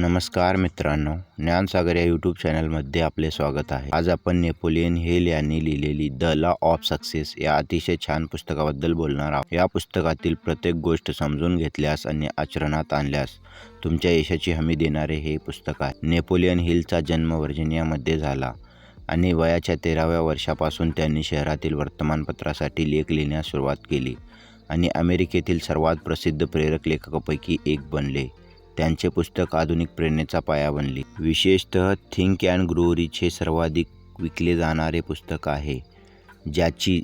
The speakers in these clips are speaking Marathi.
नमस्कार मित्रांनो ज्ञानसागर या यूट्यूब चॅनलमध्ये आपले स्वागत आहे. आज आपण नेपोलियन हिल यांनी लिहिलेली द लॉ ऑफ सक्सेस या अतिशय छान पुस्तकाबद्दल बोलणार आहोत. या पुस्तकातील प्रत्येक गोष्ट समजून घेतल्यास आणि आचरणात आणल्यास तुमच्या यशाची हमी देणारे हे पुस्तक आहे. नेपोलियन हिलचा जन्म व्हर्जिनियामध्ये झाला आणि वयाच्या तेराव्या वर्षापासून त्यांनी शहरातील वर्तमानपत्रासाठी लेख लिहिण्यास सुरुवात केली आणि अमेरिकेतील सर्वात प्रसिद्ध प्रेरक लेखकापैकी एक बनले. त्यांचे पुस्तक आधुनिक प्रेरणेचा पाया बनले. विशेषतः थिंक अँड ग्रो रिच हे सर्वाधिक विकले जाणारे पुस्तक आहे ज्याची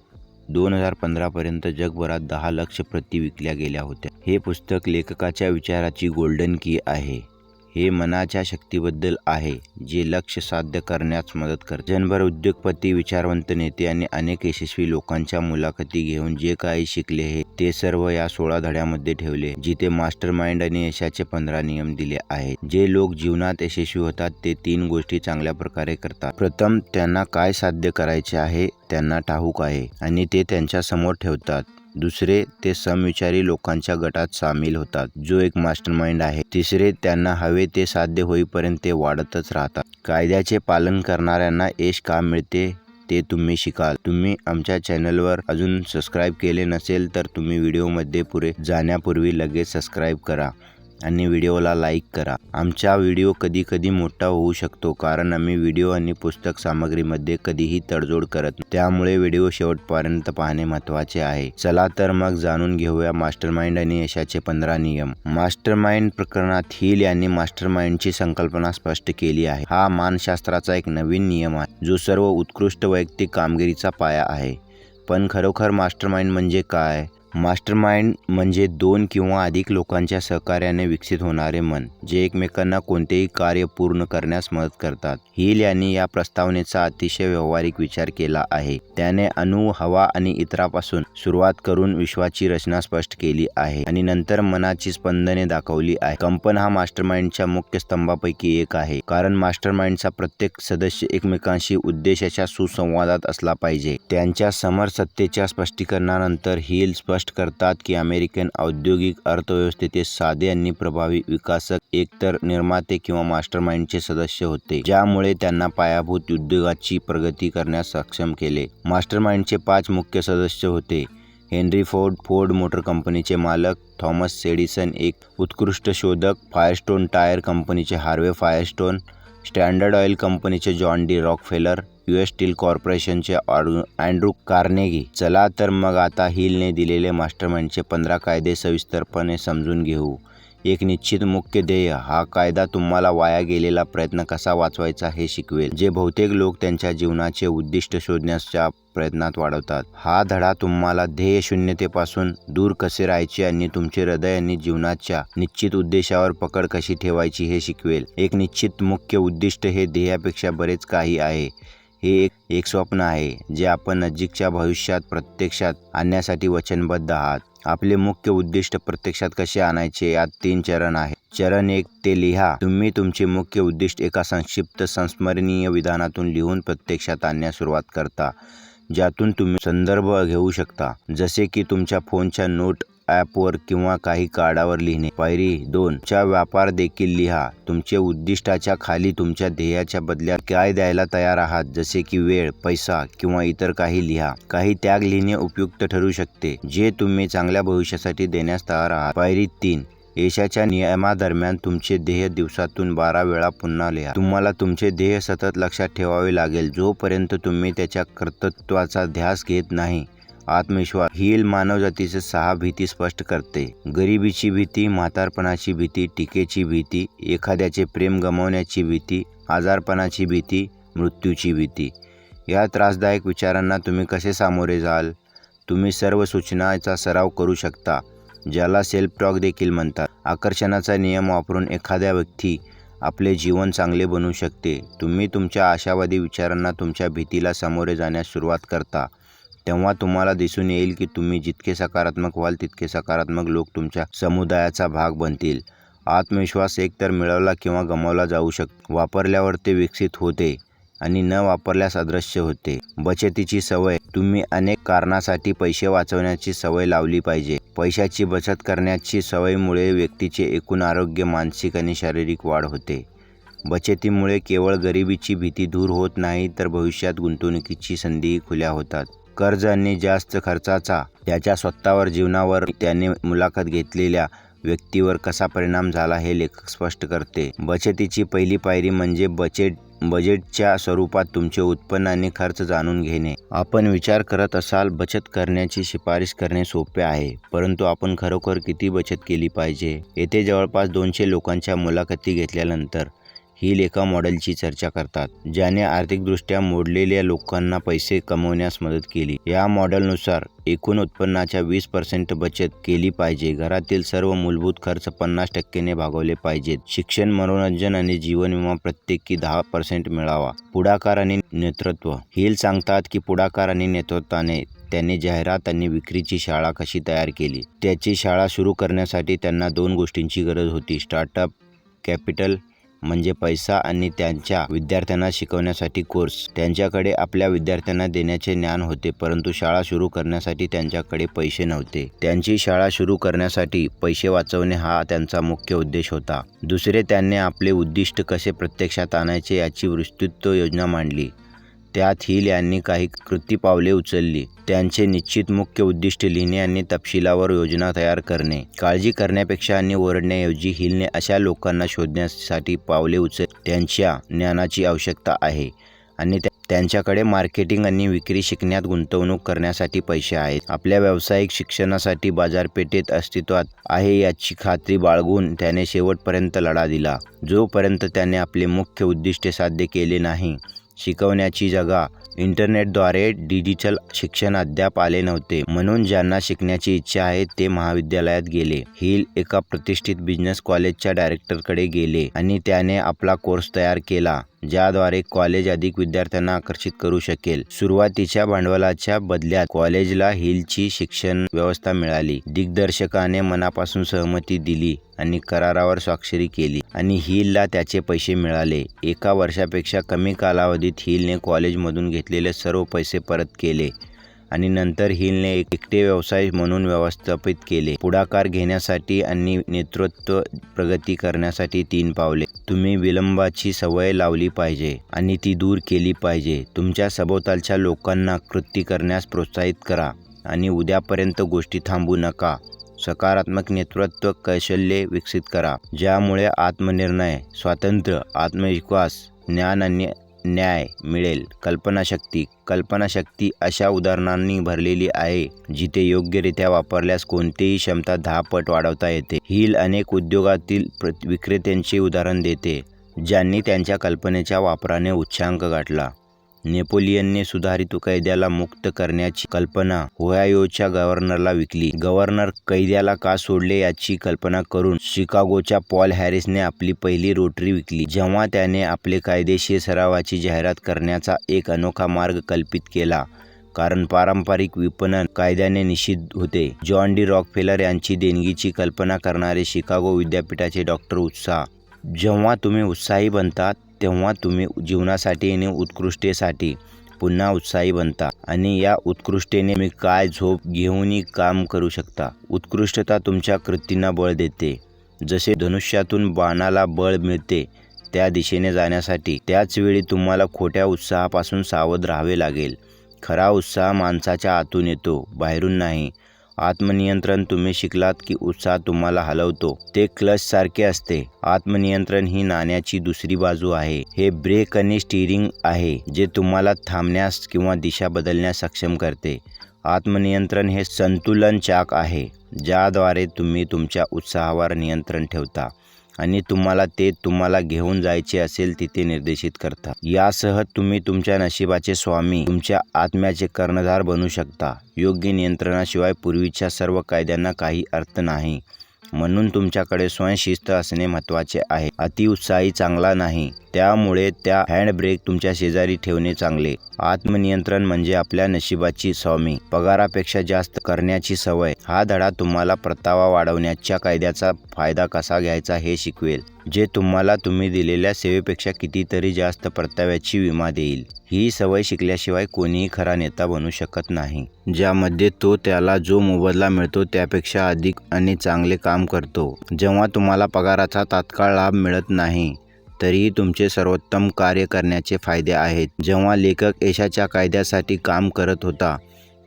दोन हजार पंधरापर्यंत जगभरात दहा लक्ष प्रती विकल्या गेल्या होत्या. हे पुस्तक लेखकाच्या विचाराची गोल्डन की आहे. हे मनाच्या शक्तीबद्दल आहे जे लक्ष साध्य करण्यास मदत करते. जनभर उद्योगपती विचारवंत नेते आणि अनेक यशस्वी लोकांच्या मुलाखती घेऊन जे काही शिकले हे ते सर्व या सोळा धड्यामध्ये ठेवले जिथे मास्टर माइंड आणि यशाचे पंधरा नियम दिले आहेत. जे लोक जीवनात यशस्वी होतात ते तीन गोष्टी चांगल्या प्रकारे करतात. प्रथम त्यांना काय साध्य करायचे आहे त्यांना ठाऊक आहे आणि ते त्यांच्यासमोर ठेवतात. दुसरे ते समविचारी लोकांच्या गटात सामील होतात. जो एक मास्टरमाइंड आहे तिसरे त्यांना हवे ते साध्य होईपर्यंत ते वाढतच राहतात. कायद्याचे पालन करणाऱ्यांना यश का मिळते ते तुम्ही शिकाल. तुम्ही आमच्या चॅनलवर अजून सबस्क्राईब केले नसेल तर तुम्ही व्हिडिओमध्ये पुरे जाण्यापूर्वी लगेच सबस्क्राईब करा. आणि व्हिडिओला लाईक करा. आमचा व्हिडिओ कधी कधी मोठा होऊ शकतो कारण आम्ही व्हिडिओ आणि पुस्तक सामग्रीमध्ये कधीही तडजोड करत त्यामुळे व्हिडिओ शेवटपर्यंत पाहणे महत्त्वाचे आहे. चला तर मग जाणून घेऊया मास्टरमाइंड आणि यशाचे पंधरा नियम. मास्टरमाइंड प्रकरणात हिल यांनी मास्टरमाइंडची संकल्पना स्पष्ट केली आहे. हा मानशास्त्राचा एक नवीन नियम आहे जो सर्व उत्कृष्ट वैयक्तिक कामगिरीचा पाया आहे. पण खरोखर मास्टरमाइंड म्हणजे काय? मास्टरमाइंड म्हणजे दोन किंवा अधिक लोकांच्या सहकार्याने विकसित होणारे मन जे एकमेकांना कोणतेही कार्य पूर्ण करण्यास मदत करतात. हिल यांनी या प्रस्तावनेचा अतिशय व्यावहारिक विचार केला आहे. त्याने अणु हवा आणि इतरापासून सुरुवात करून विश्वाची रचना स्पष्ट केली आहे आणि नंतर मनाची स्पंदने दाखवली आहे. कंपन हा मास्टरमाइंडच्या मुख्य स्तंभापैकी एक आहे कारण मास्टरमाइंडचा प्रत्येक सदस्य एकमेकांशी उद्देशाच्या सुसंवादात असला पाहिजे. त्यांच्या समरसत्तेच्या स्पष्टीकरणानंतर हिल स्पष्ट स्पष्ट करतात की अमेरिकन औद्योगिक अर्थव्यवस्थेचे साधे आणि प्रभावी विकासक एकतर निर्माते किंवा मास्टरमाइंडचे सदस्य होते ज्यामुळे त्यांना पायाभूत उद्योगाची प्रगती करण्यास सक्षम केले. मास्टरमाइंडचे पाच मुख्य सदस्य होते. हेनरी फोर्ड फोर्ड मोटर कंपनीचे मालक थॉमस सेडिसन एक उत्कृष्ट शोधक फायरस्टोन टायर कंपनीचे हार्वे फायरस्टोन स्टँडर्ड ऑइल कंपनीचे John D Rockefeller U S steel कॉर्पोरेशनचे अँड्रू कार्नेगी. चला तर मग आता हिलने दिलेले मास्टरमाइंडचे पंधरा कायदे सविस्तरपणे समजून घेऊ. एक निश्चित मुख्य ध्येय. हा कायदा तुम्हाला वाया गेलेला प्रयत्न कसा वाचवायचा हे शिकवेल. जे बहुतेक लोक त्यांच्या जीवनाचे उद्दिष्ट शोधण्याच्या प्रयत्नात वाढवतात. हा धडा तुम्हाला ध्येय शून्यतेपासून दूर कसे राहायचे आणि तुमचे हृदय आणि जीवनाच्या निश्चित उद्देशावर पकड कशी ठेवायची हे शिकवेल. एक निश्चित मुख्य उद्दिष्ट हे ध्येयापेक्षा बरेच काही आहे. हे एक एक स्वप्न आहे जे आपण नजीकच्या भविष्यात प्रत्यक्षात आणण्यासाठी वचनबद्ध आहात. आपले मुख्य उद्दिष्ट प्रत्यक्षात कसे आणायचे यात तीन चरण आहेत. चरण एक ते लिहा. तुम्ही तुमचे मुख्य उद्दिष्ट एका संक्षिप्त संस्मरणीय विधानातून लिहून प्रत्यक्षात आणण्यास सुरुवात करता ज्यातून तुम्ही संदर्भ घेऊ शकता. जसे की तुमच्या फोनच्या नोट ॲपवर किंवा काही कार्डावर लिहिणे. पायरी दोन च्या व्यापार देखील लिहा. तुमचे उद्दिष्टाच्या खाली तुमच्या ध्येयाच्या बदल्यात काय द्यायला तयार आहात? जसे की वेळ पैसा किंवा इतर काही लिहा. काही त्याग लिहिणे उपयुक्त ठरू शकते जे तुम्ही चांगल्या भविष्यासाठी देण्यास तयार आहात. पायरी तीन यशाच्या नियमादरम्यान तुमचे ध्येय दिवसातून बारा वेळा पुन्हा लिहा. तुम्हाला तुमचे ध्येय सतत लक्षात ठेवावे लागेल जोपर्यंत तुम्ही त्याच्या कर्तृत्वाचा ध्यास घेत नाही. आत्मविश्वास. हिल मानवजातीचे सहा भीती स्पष्ट करते. गरिबीची भीती म्हातारपणाची भीती टीकेची भीती एखाद्याचे प्रेम गमावण्याची भीती आजारपणाची भीती मृत्यूची भीती. या त्रासदायक विचारांना तुम्ही कसे सामोरे जाल? तुम्ही सर्व सूचनाचा सराव करू शकता ज्याला सेल्फ टॉक देखील म्हणतात. आकर्षणाचा नियम वापरून एखाद्या व्यक्ती आपले जीवन चांगले बनवू शकते. तुम्ही तुमच्या आशावादी विचारांना तुमच्या भीतीला सामोरे जाण्यास सुरुवात करता. तेव्हा तुम्हाला दिसून येईल की तुम्ही जितके सकारात्मक व्हाल तितके सकारात्मक लोक तुमच्या समुदायाचा भाग बनतील. आत्मविश्वास एकतर मिळवला किंवा गमावला जाऊ शक वापरल्यावर ते विकसित होते आणि न वापरल्यास अदृश्य होते. बचतीची सवय. तुम्ही अनेक कारणासाठी पैसे वाचवण्याची सवय लावली पाहिजे. पैशाची बचत करण्याची सवयीमुळे व्यक्तीचे एकूण आरोग्य मानसिक आणि शारीरिक वाढ होते. बचतीमुळे केवळ गरिबीची भीती दूर होत नाही तर भविष्यात गुंतवणुकीची संधीही खुल्या होतात. कर्ज आणि जास्त खर्चाचा त्याच्या स्वतःवर जीवनावर त्याने मुलाखत घेतलेल्या व्यक्तीवर कसा परिणाम झाला हे लेखक स्पष्ट करते. बचतीची पहिली पायरी म्हणजे बजेट बजेटच्या स्वरूपात तुमचे उत्पन्न आणि खर्च जाणून घेणे. आपण विचार करत असाल बचत करण्याची शिफारस करणे सोपे आहे परंतु आपण खरोखर किती बचत केली पाहिजे? येथे जवळपास दोनशे लोकांच्या मुलाखती घेतल्यानंतर ही एका मॉडेलची चर्चा करतात ज्याने आर्थिकदृष्ट्या मोडलेल्या लोकांना पैसे कमवण्यास मदत केली. या मॉडेलनुसार एकूण उत्पन्नाच्या वीस पर्सेंट बचत केली पाहिजे. घरातील सर्व मूलभूत खर्च पन्नास टक्केने भागवले पाहिजेत. शिक्षण मनोरंजन आणि जीवन विमा प्रत्येकी दहा पर्सेंट मिळावा. पुढाकार आणि नेतृत्व. हिल सांगतात की पुढाकार आणि नेतृत्वाने त्यांनी जाहिरात आणि विक्रीची शाळा कशी तयार केली. त्याची शाळा सुरू करण्यासाठी त्यांना दोन गोष्टींची गरज होती. स्टार्टअप कॅपिटल म्हणजे पैसा आणि त्यांच्या विद्यार्थ्यांना शिकवण्यासाठी कोर्स त्यांच्याकडे आपल्या विद्यार्थ्यांना देण्याचे ज्ञान होते परंतु शाळा सुरू करण्यासाठी त्यांच्याकडे पैसे नव्हते. त्यांची शाळा सुरू करण्यासाठी पैसे वाचवणे हा त्यांचा मुख्य उद्देश होता. दुसरे त्यांनी आपले उद्दिष्ट कसे प्रत्यक्षात आणायचे याची विस्तृत योजना मांडली. त्यात हिल यांनी काही कृती पावले उचलली. त्यांचे निश्चित मुख्य उद्दिष्ट लिहिणे आणि तपशिलावर योजना तयार करणे. काळजी करण्यापेक्षा आणि ओरडण्याऐवजी हिलने अशा लोकांना शोधण्यासाठी पावले उचल त्यांच्या ज्ञानाची आवश्यकता आहे आणि त्या- त्यांच्याकडे मार्केटिंग आणि विक्री शिकण्यात गुंतवणूक करण्यासाठी पैसे आहेत. आपल्या व्यावसायिक शिक्षणासाठी बाजारपेठेत अस्तित्वात आहे याची खात्री बाळगून त्याने शेवटपर्यंत लढा दिला. जोपर्यंत त्याने आपले मुख्य उद्दिष्ट साध्य केले नाही शिकवण्याची जागा. इंटरनेटद्वारे डिजिटल शिक्षण अद्याप आले नव्हते. म्हणून ज्यांना शिकण्याची इच्छा आहे ते महाविद्यालयात गेले. हिल एका प्रतिष्ठित बिझनेस कॉलेजच्या डायरेक्टरकडे गेले आणि त्याने आपला कोर्स तयार केला ज्याद्वारे कॉलेज अधिक विद्यार्थ्यांना आकर्षित करू शकेल. सुरुवातीच्या भांडवलाच्या बदल्यात कॉलेजला हिलची शिक्षण व्यवस्था मिळाली. दिग्दर्शकाने मनापासून सहमती दिली आणि करारावर स्वाक्षरी केली आणि हिलला त्याचे पैसे मिळाले. एका वर्षापेक्षा कमी कालावधीत हिलने कॉलेजमधून घेतलेले सर्व पैसे परत केले आणि नंतर हिलने एकटे व्यवसाय म्हणून व्यवस्थापित केले. पुढाकार घेण्यासाठी आणि नेतृत्व प्रगती करण्यासाठी तीन पावले. तुम्ही विलंबाची सवय लावली पाहिजे आणि ती दूर केली पाहिजे. तुमच्या सभोवतालच्या लोकांना कृती करण्यास प्रोत्साहित करा आणि उद्यापर्यंत गोष्टी थांबू नका. सकारात्मक नेतृत्व कौशल्ये विकसित करा ज्यामुळे आत्मनिर्णय स्वातंत्र्य आत्मविश्वास ज्ञान आणि न्याय मिळेल. कल्पनाशक्ती. कल्पनाशक्ती अशा उदाहरणांनी भरलेली आहे जिथे योग्यरित्या वापरल्यास कोणतीही क्षमता दहा पट वाढवता येते. हिल अनेक उद्योगातील विक्रेत्यांचे उदाहरण देते ज्यांनी त्यांच्या कल्पनेच्या वापराने उच्चांक गाठला. नेपोलियनने सुधारित कैद्याला मुक्त करण्याची कल्पना ओहायोच्या गव्हर्नरला विकली. गव्हर्नर कैद्याला का सोडले याची कल्पना करून शिकागोच्या पॉल हॅरिसने आपली पहिली रोटरी विकली. जेव्हा त्याने आपले कायदेशीर सरावाची जाहिरात करण्याचा एक अनोखा मार्ग कल्पित केला कारण पारंपरिक विपणन कायद्याने निषिद्ध होते. जॉन डी रॉकफेलर यांची देणगीची कल्पना करणारे शिकागो विद्यापीठाचे डॉक्टर उत्साह. जेव्हा तुम्ही उत्साही बनता तेव्हा तुम्ही जीवनासाठी आणि उत्कृष्टेसाठी पुन्हा उत्साही बनता. आणि या उत्कृष्टेने मी काय झोप घेऊनही काम करू शकता? उत्कृष्टता तुमच्या कृतींना बळ देते. जसे धनुष्यातून बाणाला बळ मिळते त्या दिशेने जाण्यासाठी त्याचवेळी तुम्हाला खोट्या उत्साहापासून सावध राहावे लागेल. खरा उत्साह माणसाच्या आतून येतो बाहेरून नाही. आत्मनियंत्रण तुम्ही शिकलात की उत्साह तुम्हाला हलवतो. ते क्लच सारखे असते. आत्मनियंत्रण ही नाण्याची दुसरी बाजू आहे. हे ब्रेक आणि स्टिअरिंग आहे जे तुम्हाला थांबण्यास किंवा दिशा बदलण्यास सक्षम करते. आत्मनियंत्रण हे संतुलन चाक आहे ज्याद्वारे तुम्ही तुमच्या उत्साहावर नियंत्रण ठेवता. आणि तुम्हाला ते तुम्हाला घेऊन जायचे असेल तिथे निर्देशित करता. यासह तुम्ही तुमच्या नशिबाचे स्वामी तुमच्या आत्म्याचे कर्णधार बनू शकता. योग्य नियंत्रणाशिवाय पूर्वीच्या सर्व कायद्यांना काही अर्थ नाही. म्हणून तुमच्याकडे स्वयंशिस्त असणे महत्त्वाचे आहे. अतिउत्साही चांगला नाही. त्यामुळे त्या हँडब्रेक तुमच्या शेजारी ठेवणे चांगले. आत्मनियंत्रण म्हणजे आपल्या नशिबाची स्वामी. पगारापेक्षा जास्त करण्याची सवय. हा धडा तुम्हाला परतावा वाढवण्याच्या कायद्याचा फायदा कसा घ्यायचा हे शिकवेल. जे तुम्हाला तुम्ही दिलेल्या सेवेपेक्षा कितीतरी जास्त परताव्याची विमा देईल. ही सवय शिकल्याशिवाय कोणीही खरा नेता बनू शकत नाही. ज्यामध्ये तो त्याला जो मोबदला मिळतो त्यापेक्षा अधिक आणि चांगले काम करतो. जेव्हा तुम्हाला पगाराचा तात्काळ लाभ मिळत नाही तरीही तुमचे सर्वोत्तम कार्य करण्याचे फायदे आहेत. जेव्हा लेखक यशाच्या कायद्यासाठी काम करत होता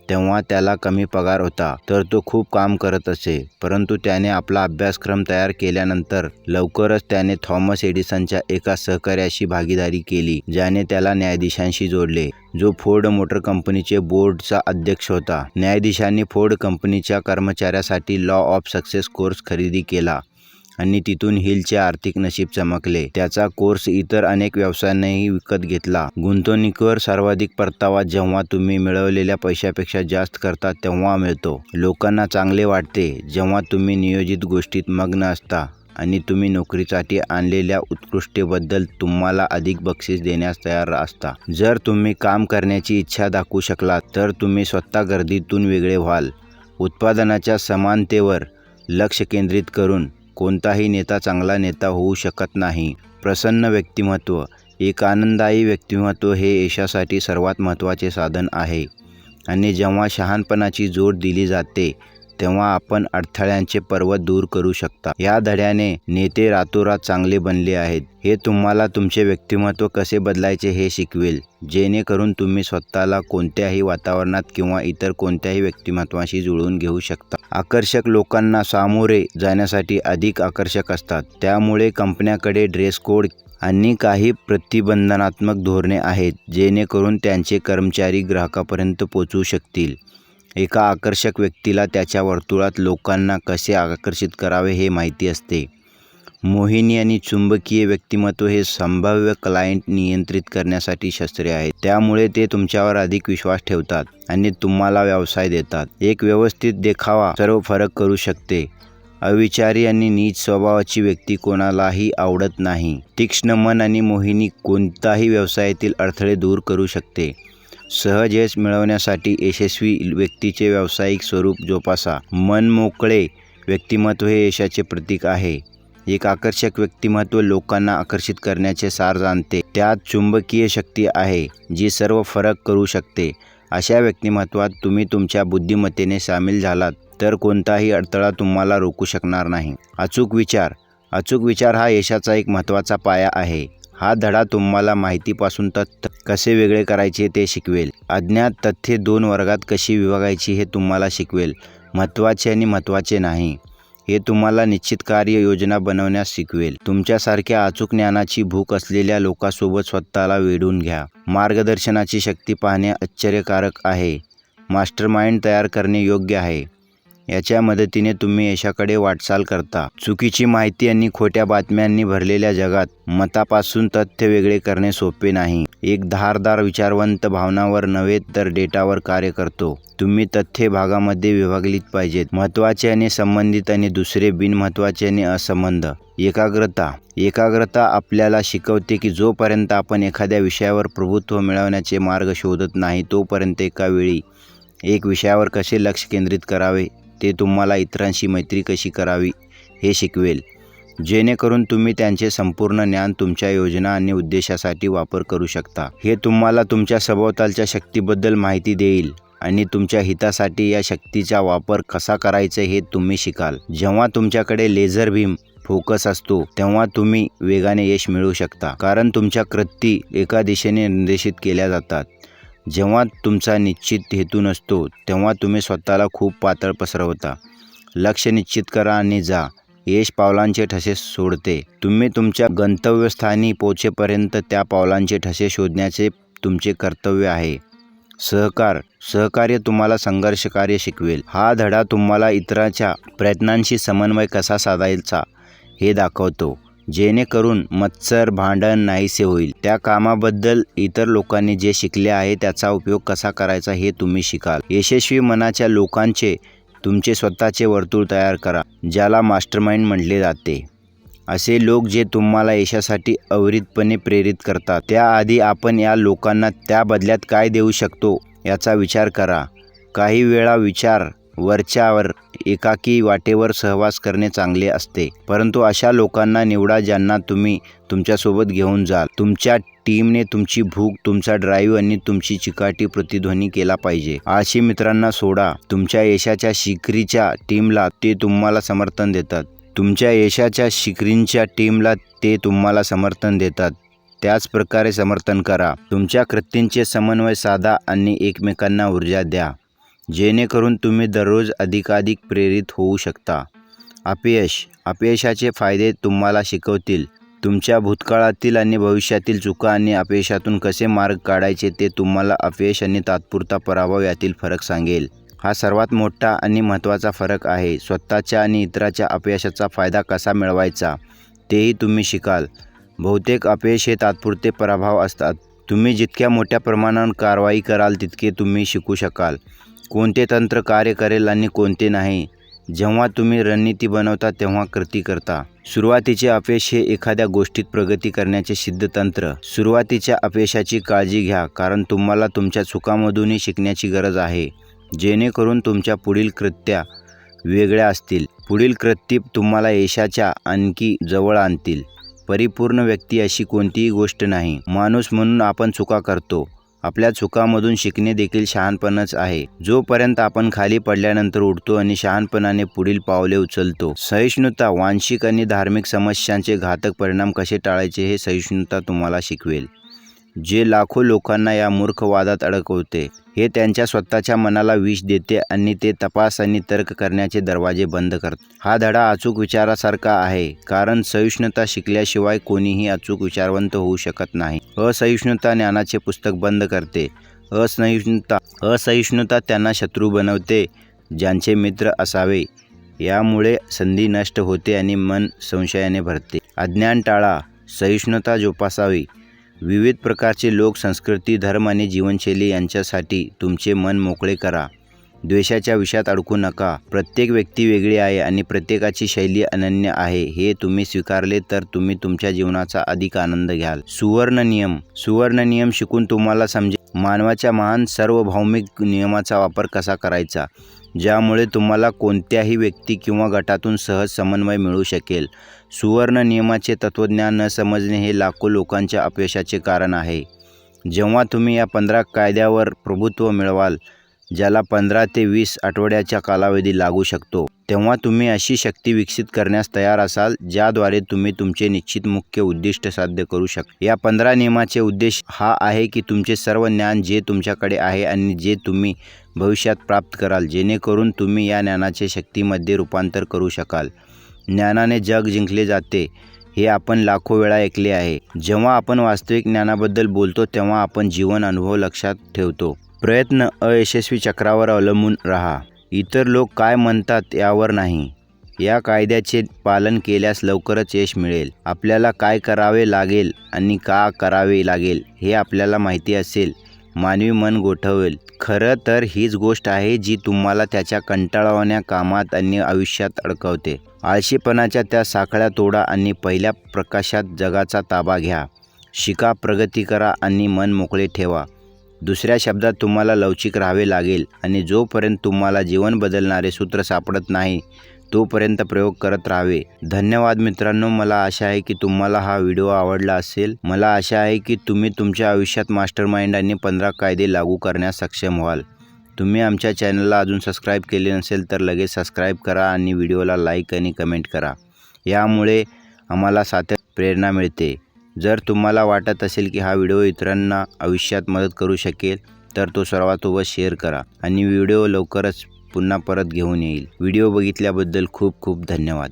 तेव्हा त्याला कमी पगार होता. तर तो खूप काम करत असे परंतु त्याने आपला अभ्यासक्रम तयार केल्यानंतर लवकरच त्याने थॉमस एडिसनच्या एका सहकार्याशी भागीदारी केली ज्याने त्याला न्यायाधीशांशी जोडले जो फोर्ड मोटर कंपनीचे बोर्डचा अध्यक्ष होता. न्यायाधीशांनी फोर्ड कंपनीच्या कर्मचाऱ्यासाठी लॉ ऑफ सक्सेस कोर्स खरेदी केला. आणि तिथून हिलचे आर्थिक नशीब चमकले. त्याचा कोर्स इतर अनेक व्यवसायांनाही विकत घेतला. गुंतवणुकीवर सर्वाधिक परतावा जेव्हा तुम्ही मिळवलेल्या पैशापेक्षा जास्त करता तेव्हा मिळतो. लोकांना चांगले वाटते जेव्हा तुम्ही नियोजित गोष्टीत मग्न असता आणि तुम्ही नोकरीसाठी आणलेल्या उत्कृष्टेबद्दल तुम्हाला अधिक बक्षीस देण्यास तयार असता. जर तुम्ही काम करण्याची इच्छा दाखवू शकलात तर तुम्ही स्वतः गर्दीतून वेगळे व्हाल. उत्पादनाच्या समानतेवर लक्ष केंद्रित करून कोणताही नेता चांगला नेता होऊ शकत नाही. प्रसन्न व्यक्तिमत्व एक आनंददायी व्यक्तिमत्व हे यशासाठी सर्वात महत्त्वाचे साधन आहे. आणि जेव्हा शहाणपणाची जोड दिली जाते तेव्हा आपण अडथळ्यांचे पर्वत दूर करू शकता. या धड्याने नेते रातोरात चांगले बनले आहेत. हे तुम्हाला तुमचे व्यक्तिमत्व कसे बदलायचे हे शिकवेल. जेणेकरून तुम्ही स्वतःला कोणत्याही वातावरणात किंवा इतर कोणत्याही व्यक्तिमत्वाशी जुळवून घेऊ शकता. आकर्षक लोकांना सामोरे जाण्यासाठी अधिक आकर्षक असतात. त्यामुळे कंपन्याकडे ड्रेस कोड आणि काही प्रतिबंधनात्मक धोरणे आहेत जेणेकरून त्यांचे कर्मचारी ग्राहकापर्यंत पोचू शकतील. एका आकर्षक व्यक्तीला त्याच्या वर्तुळात लोकांना कसे आकर्षित करावे हे माहिती असते. मोहिनी आणि चुंबकीय व्यक्तिमत्व हे संभाव्य क्लायंट नियंत्रित करण्यासाठी शस्त्रे आहेत. त्यामुळे ते तुमच्यावर अधिक विश्वास ठेवतात आणि तुम्हाला व्यवसाय देतात. एक व्यवस्थित देखावा सर्व फरक करू शकते. अविचारी आणि नीच स्वभावाची व्यक्ती कोणालाही आवडत नाही. तीक्ष्ण मन आणि मोहिनी कोणताही व्यवसायातील अडथळे दूर करू शकते. सहज यश मिळवण्यासाठी यशस्वी व्यक्तीचे व्यावसायिक स्वरूप जोपासा. मन मोकळे व्यक्तिमत्व हे यशाचे प्रतीक आहे. एक आकर्षक व्यक्तिमत्व लोकांना आकर्षित करण्याचे सार जाणते. त्यात चुंबकीय शक्ती आहे जी सर्व फरक करू शकते. अशा व्यक्तिमत्वात तुम्ही तुमच्या बुद्धिमत्तेने सामील झालात तर कोणताही अडथळा तुम्हाला रोखू शकणार नाही. अचूक विचार. अचूक विचार हा यशाचा एक महत्त्वाचा पाया आहे. हा धडा तुम्हाला माहितीपासून तथ्य कसे वेगळे करायचे ते शिकवेल. अज्ञात तथ्ये दोन वर्गात कशी विभागायची हे तुम्हाला शिकवेल. महत्त्वाचे आणि महत्त्वाचे नाही. हे तुम्हाला निश्चित कार्य योजना बनवण्यास शिकवेल. तुमच्यासारख्या अचूक ज्ञानाची भूक असलेल्या लोकांसोबत स्वतःला वेढून घ्या. मार्गदर्शनाची शक्ती पाहणे आश्चर्यकारक आहे. मास्टरमाइंड तयार करणे योग्य आहे. याच्या मदतीने तुम्ही यशाकडे वाटचाल करता. चुकीची माहिती आणि खोट्या बातम्यांनी भरलेल्या जगात मतापासून तथ्य वेगळे करणे सोपे नाही. एक धारदार विचारवंत भावनावर नव्हे तर डेटावर कार्य करतो. तुम्ही तथ्य भागामध्ये विभागलीत पाहिजेत. महत्त्वाचे आणि संबंधित आणि दुसरे बिनमहत्त्वाचे आणि असंबंध. एकाग्रता. एकाग्रता आपल्याला शिकवते की जोपर्यंत आपण एखाद्या विषयावर प्रभुत्व मिळवण्याचे मार्ग शोधत नाही तोपर्यंत एका वेळी एक विषयावर कसे लक्ष केंद्रित करावे? ते तुम्हाला इतरांशी मैत्री कशी करावी हे शिकवेल. जेणेकरून तुम्ही त्यांचे संपूर्ण ज्ञान तुमच्या योजना आणि उद्देशासाठी वापर करू शकता. हे तुम्हाला तुमच्या सभोवतालच्या शक्तीबद्दल माहिती देईल आणि तुमच्या हितासाठी या शक्तीचा वापर कसा करायचा हे तुम्ही शिकाल. जेव्हा तुमच्याकडे लेझर भीम फोकस असतो तेव्हा तुम्ही वेगाने यश मिळवू शकता कारण तुमच्या कृती एका दिशेने निर्देशित केल्या जातात. जेव्हा तुमचा निश्चित हेतू नसतो तेव्हा तुम्ही स्वतःला खूप पातळ पसरवता. लक्ष निश्चित करा आणि जा. यश पावलांचे ठसे सोडते. तुम्ही तुमच्या गंतव्यस्थानी पोहोचेपर्यंत त्या पावलांचे ठसे शोधण्याचे तुमचे कर्तव्य आहे. सहकार. सहकार्य तुम्हाला संघर्ष कार्य शिकवेल. हा धडा तुम्हाला इतरांच्या प्रयत्नांशी समन्वय कसा साधायचा हे दाखवतो. जेणेकरून मत्सर भांडण नाहीसे होईल. त्या कामाबद्दल इतर लोकांनी जे शिकले आहे त्याचा उपयोग कसा करायचा हे तुम्ही शिकाल. यशस्वी मनाच्या लोकांचे तुमचे स्वतःचे वर्तुळ तयार करा ज्याला मास्टरमाइंड म्हटले जाते. असे लोक जे तुम्हाला यशासाठी अविरतपणे प्रेरित करतात. त्याआधी आपण या लोकांना त्या बदल्यात काय देऊ शकतो याचा विचार करा. काही वेळा विचार वरच्यावर एकाकी वाटेवर सहवास करणे चांगले असते. परंतु अशा लोकांना निवडा ज्यांना तुम्ही तुमच्यासोबत घेऊन जाल. तुमच्या टीमने तुमची भूक तुमचा ड्राईव्ह आणि तुमची चिकाटी प्रतिध्वनी केला पाहिजे. आळशी मित्रांना सोडा. तुमच्या यशाच्या शिखरीच्या टीमला ते तुम्हाला समर्थन देतात. तुमच्या यशाच्या शिखरींच्या टीमला ते तुम्हाला समर्थन देतात. त्याच प्रकारे समर्थन करा. तुमच्या कृतींचे समन्वय साधा आणि एकमेकांना ऊर्जा द्या. जेणेकरून तुम्ही दररोज अधिकाधिक प्रेरित होऊ शकता. अपयश. अपयशाचे फायदे तुम्हाला शिकवतील. तुमच्या भूतकाळातील आणि भविष्यातील चुका आणि अपयशातून कसे मार्ग काढायचे ते तुम्हाला अपयश आणि तात्पुरता पराभव यातील फरक सांगेल. हा सर्वात मोठा आणि महत्त्वाचा फरक आहे. स्वतःच्या आणि इतराच्या अपयशाचा फायदा कसा मिळवायचा तेही तुम्ही शिकाल. बहुतेक अपयश हे तात्पुरते पराभव असतात. तुम्ही जितक्या मोठ्या प्रमाणावर कारवाई कराल तितके तुम्ही शिकू शकाल. कोणते तंत्र कार्य करेल आणि कोणते नाही. जेव्हा तुम्ही रणनीती बनवता तेव्हा कृती करता. सुरुवातीचे अपयश हे एखाद्या गोष्टीत प्रगती करण्याचे सिद्ध तंत्र. सुरुवातीच्या अपयशाची काळजी घ्या कारण तुम्हाला तुमच्या चुकामधूनही शिकण्याची गरज आहे. जेणेकरून तुमच्या पुढील कृत्या वेगळ्या असतील. पुढील कृत्य तुम्हाला यशाच्या आणखी जवळ आणतील. परिपूर्ण व्यक्ती अशी कोणतीही गोष्ट नाही. माणूस म्हणून आपण चुका करतो. आपल्या चुकामधून शिकणे देखील शहाणपणच आहे. जोपर्यंत आपण खाली पडल्यानंतर उठतो आणि शहाणपणाने पुढील पावले उचलतो सहिष्णुता वांशिक आणि धार्मिक समस्यांचे घातक परिणाम कसे टाळायचे हे सहिष्णुता तुम्हाला शिकवेल. जे लाखो लोकांना या मूर्ख वादात अडकवते हे त्यांच्या स्वतःच्या मनाला विष देते आणि ते तपास आणि तर्क करण्याचे दरवाजे बंद करते. हा धडा अचूक विचारासारखा आहे कारण सहिष्णुता शिकल्याशिवाय कोणीही अचूक विचारवंत होऊ शकत नाही. असहिष्णुता ज्ञानाचे पुस्तक बंद करते. असहिष्णुता असहिष्णुता त्यांना शत्रू बनवते ज्यांचे मित्र असावे. यामुळे संधी नष्ट होते आणि मन संशयाने भरते. अज्ञान टाळा सहिष्णुता जोपासावी. विविध प्रकारचे लोक संस्कृती धर्म आणि जीवनशैली यांच्यासाठी तुमचे मन मोकळे करा. द्वेषाच्या विषयात अडकू नका. प्रत्येक व्यक्ती वेगळी आहे आणि प्रत्येकाची शैली अनन्य आहे. हे तुम्ही स्वीकारले तर तुम्ही तुमच्या जीवनाचा अधिक आनंद घ्याल. सुवर्ण नियम. सुवर्ण नियम शिकून तुम्हाला समजेल. मानवाच्या महान सार्वभौमिक नियमाचा वापर कसा करायचा? ज्यामुळे तुम्हाला कोणत्याही व्यक्ती किंवा गटातून सहज समन्वय मिळू शकेल. सुवर्ण नियमाचे तत्त्वज्ञान न समजणे हे लाखो लोकांच्या अपयशाचे कारण आहे. जेव्हा तुम्ही या पंधरा कायद्यावर प्रभुत्व मिळवाल ज्याला पंधरा ते वीस आठवड्याच्या कालावधी लागू शकतो तेव्हा तुम्ही अशी शक्ती विकसित करण्यास तयार असाल ज्याद्वारे तुम्ही तुमचे निश्चित मुख्य उद्दिष्ट साध्य करू शकता या पंधरा नियमाचे उद्देश हा आहे की तुमचे सर्व ज्ञान जे तुमच्याकडे आहे आणि जे तुम्ही भविष्यात प्राप्त कराल जेणेकरून तुम्ही या ज्ञानाचे शक्तीमध्ये रूपांतर करू शकाल. ज्ञानाने जग जिंकले जाते हे आपण लाखो वेळा ऐकले आहे. जेव्हा आपण वास्तविक ज्ञानाबद्दल बोलतो तेव्हा आपण जीवन अनुभव लक्षात ठेवतो. प्रयत्न अयशस्वी चक्रावर अवलंबून राहा. इतर लोक काय म्हणतात यावर नाही. या कायद्याचे पालन केल्यास लवकरच यश मिळेल. आपल्याला काय करावे लागेल आणि का करावे लागेल हे आपल्याला माहिती असेल. मानवी मन गोठवेल. खरं तर हीच गोष्ट आहे जी तुम्हाला त्याच्या कंटाळवण्या कामात आणि आयुष्यात अडकवते. आळशीपणाच्या त्या साखळ्या तोडा आणि पहिल्या प्रकाशात जगाचा ताबा घ्या. शिका प्रगती करा आणि मन मोकळे ठेवा. दुसऱ्या शब्दात तुम्हाला लवचिक राहावे लागेल आणि जोपर्यंत तुम्हाला जीवन बदलणारे सूत्र सापडत नाही तोपर्यंत प्रयोग करत राहावे. धन्यवाद मित्रांनो. मला आशा आहे की तुम्हाला हा व्हिडिओ आवडला असेल. मला आशा आहे की तुम्ही तुमच्या आयुष्यात मास्टर माइंड आणि पंधरा कायदे लागू करण्यास सक्षम व्हाल. तुम्ही आमच्या चॅनलला अजून सबस्क्राईब केले नसेल तर लगेच सबस्क्राईब करा आणि व्हिडिओला लाईक आणि कमेंट करा. यामुळे आम्हाला सातत्य प्रेरणा मिळते. जर तुम्हाला वाटत असेल की हा व्हिडिओ इतरांना आयुष्यात मदत करू शकेल तर तो सर्वातोबत शेअर करा आणि व्हिडिओ लवकरच पुन्हा परत घेऊन येईल. व्हिडिओ बघितल्याबद्दल खूप खूप धन्यवाद.